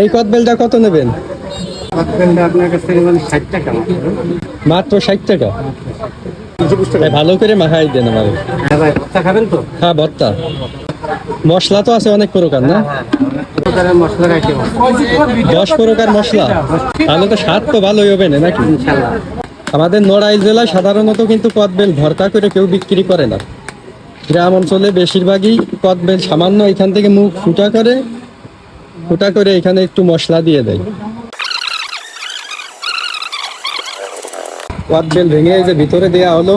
এই কত নেবেন? কদবেলটা আপনার কাছে মানে মাত্র। ষাট টাকা? ভালো করে মাখাই দেন আমার। হ্যাঁ ভর্তা হ্যাঁ ভর্তা। মশলা তো আছে অনেক প্রকার না? মশলার আইটেম দশ প্রকার মশলা? তাহলে তো স্বাদ তো ভালোই হবে না নাকি? আমাদের নড়াইল জেলায় সাধারণত কিন্তু কদবেল ভর্তা করে কেউ বিক্রি করে না। গ্রাম অঞ্চলে বেশিরভাগই কদবেল সামান্য এখান থেকে মুখ ফুটা করে ফুটা করে এখানে একটু মশলা দিয়ে দেয়। কদবেল ভেঙে এই যে ভিতরে দেয়া হলো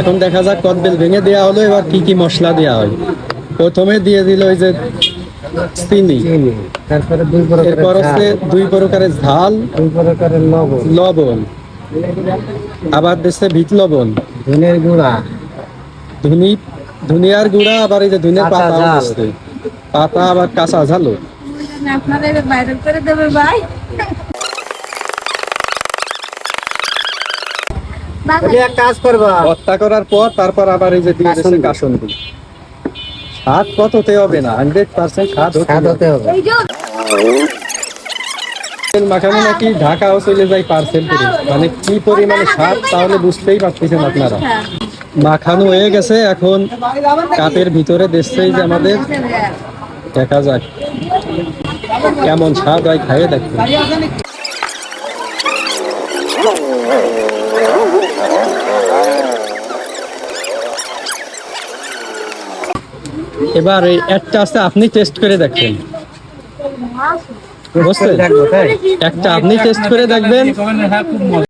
এখন দেখা যাক কদবেল ভেঙে দেয়া হলো এবার কি কি মশলা দেয়া হয়। প্রথমে দিয়ে দিল ওই যে চিনি। এরপর হচ্ছে দুই প্রকারের ঝাল দুই প্রকারের লবণ। লবণ। আবার দিচ্ছে ভিট লবণ। ধনের গুঁড়া। ধুনি ধুনিয়ার গুঁড়া আবার এই যে ধুনের পাতা পাতা আবার কাঁচা আপনারা এবার বাইরে করে দেবে ভাই। এক কাজ করবা। হত্যা করার পর তারপর আবার এই যে দিয়ে স্বাদ কততে হবে না? হান্ড্রেড পার্সেন্ট স্বাদ স্বাদ হতে হবে। মাখানো নাকি ঢাকাও চলে যায় পার্সেল করে? মানে কি পরিমাণে স্বাদ তাহলে বুঝতেই পারতেছেন আপনারা। মাখানো হয়ে গেছে এখন কাপের ভিতরে দেখছেই যে আমাদের। দেখা যাক। কেমন স্বাদ হয় খাইয়ে দেখবেন এবার এই একটা আছে আপনি টেস্ট করে দেখবেন। বুঝতে একটা আপনি টেস্ট করে দেখবেন।